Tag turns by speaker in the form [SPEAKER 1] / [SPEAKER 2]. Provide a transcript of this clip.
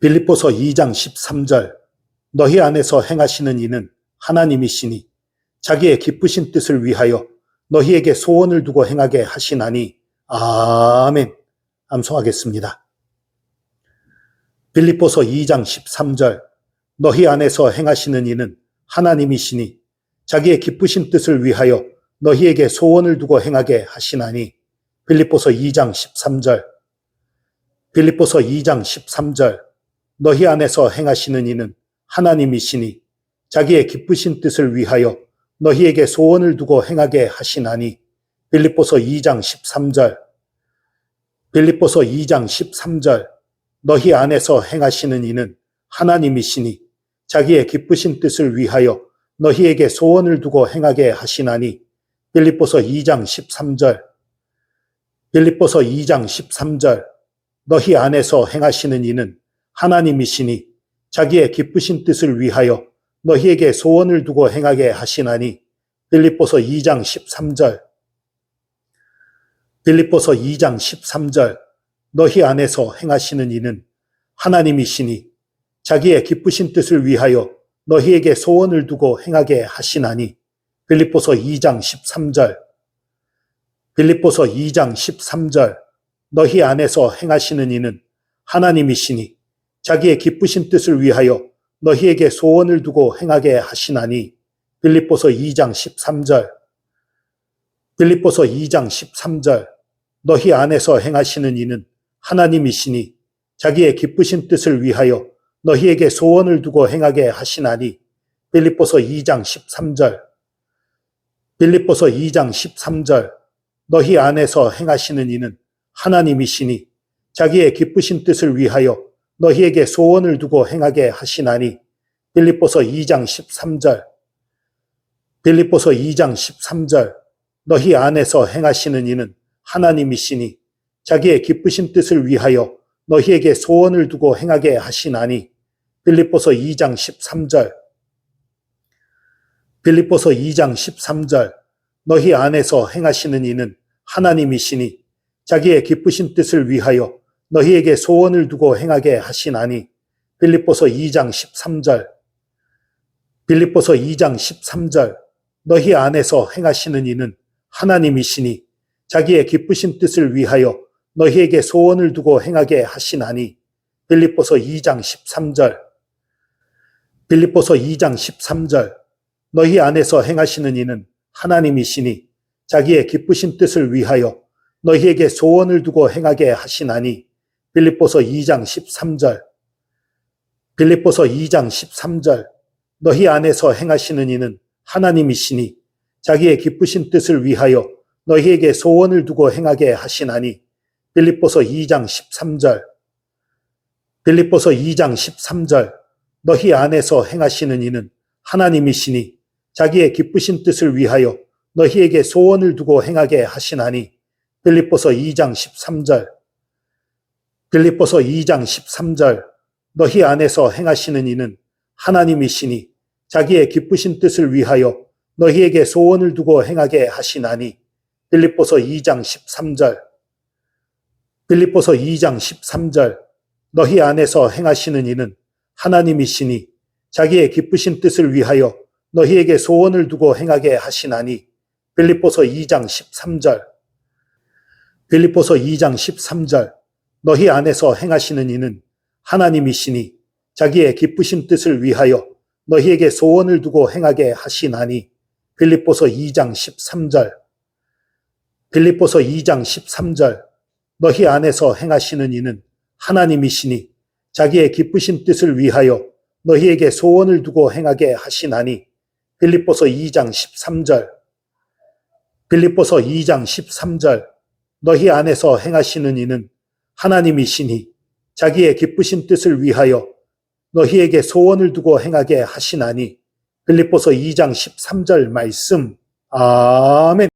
[SPEAKER 1] 빌립보서 2장 13절 너희 안에서 행하시는 이는 하나님이시니 자기의 기쁘신 뜻을 위하여 너희에게 소원을 두고 행하게 하시나니 아멘. 암송하겠습니다. 빌립보서 2장 13절 너희 안에서 행하시는 이는 하나님이시니 자기의 기쁘신 뜻을 위하여 너희에게 소원을 두고 행하게 하시나니 빌립보서 2장 13절 빌립보서 2장 13절 너희 안에서 행하시는 이는 하나님이시니 자기의 기쁘신 뜻을 위하여 너희에게 소원을 두고 행하게 하시나니. 빌립보서 2장 13절. 빌립보서 2장 13절. 너희 안에서 행하시는 이는 하나님이시니 자기의 기쁘신 뜻을 위하여 너희에게 소원을 두고 행하게 하시나니. 빌립보서 2장 13절. 빌립보서 2장 13절. 너희 안에서 행하시는 이는 하나님이시니 자기의 기쁘신 뜻을 위하여 너희에게 소원을 두고 행하게 하시나니. 빌립보서 2장 13절. 빌립보서 2장 13절. 너희 안에서 행하시는 이는 하나님이시니 자기의 기쁘신 뜻을 위하여 너희에게 소원을 두고 행하게 하시나니. 빌립보서 2장 13절. 빌립보서 2장 13절. 너희 안에서 행하시는 이는 하나님이시니 자기의 기쁘신 뜻을 위하여 너희에게 소원을 두고 행하게 하시나니. 빌립보서 2장 13절. 빌립보서 2장 13절. 너희 안에서 행하시는 이는 하나님이시니 자기의 기쁘신 뜻을 위하여 너희에게 소원을 두고 행하게 하시나니. 빌립보서 2장 13절. 빌립보서 2장 13절. 너희 안에서 행하시는 이는 하나님이시니 자기의 기쁘신 뜻을 위하여 너희에게 소원을 두고 행하게 하시나니 빌립보서 2장 13절. 빌립보서 2장 13절. 너희 안에서 행하시는 이는 하나님이시니 자기의 기쁘신 뜻을 위하여 너희에게 소원을 두고 행하게 하시나니 빌립보서 2장 13절. 빌립보서 2장 13절. 너희 안에서 행하시는 이는 하나님이시니 자기의 기쁘신 뜻을 위하여 너희에게 소원을 두고 행하게 하시나니 빌립보서 2장 13절. 빌립보서 2장 13절. 너희 안에서 행하시는 이는 하나님이시니 자기의 기쁘신 뜻을 위하여 너희에게 소원을 두고 행하게 하시나니 빌립보서 2장 13절. 빌립보서 2장 13절. 너희 안에서 행하시는 이는 하나님이시니 자기의 기쁘신 뜻을 위하여 너희에게 소원을 두고 행하게 하시나니 빌립보서 2장 13절. 빌립보서 2장 13절. 너희 안에서 행하시는 이는 하나님이시니 자기의 기쁘신 뜻을 위하여 너희에게 소원을 두고 행하게 하시나니. 빌립보서 2장 13절. 빌립보서 2장 13절. 너희 안에서 행하시는 이는 하나님이시니 자기의 기쁘신 뜻을 위하여 너희에게 소원을 두고 행하게 하시나니. 빌립보서 2장 13절 빌립보서 2장 13절 너희 안에서 행하시는 이는 하나님이시니 자기의 기쁘신 뜻을 위하여 너희에게 소원을 두고 행하게 하시나니. 빌립보서 2장 13절. 빌립보서 2장 13절 너희 안에서 행하시는 이는 하나님이시니 자기의 기쁘신 뜻을 위하여 너희에게 소원을 두고 행하게 하시나니. 빌립보서 2장 13절. 빌립보서 2장 13절 너희 안에서 행하시는 이는 하나님이시니 자기의 기쁘신 뜻을 위하여 너희에게 소원을 두고 행하게 하시나니. 빌립보서 2장 13절. 빌립보서 2장 13절. 너희 안에서 행하시는 이는 하나님이시니 자기의 기쁘신 뜻을 위하여 너희에게 소원을 두고 행하게 하시나니. 빌립보서 2장 13절. 빌립보서 2장 13절. 너희 안에서 행하시는 이는 하나님이시니 자기의 기쁘신 뜻을 위하여 너희에게 소원을 두고 행하게 하시나니 빌립보서 2장 13절 말씀. 아멘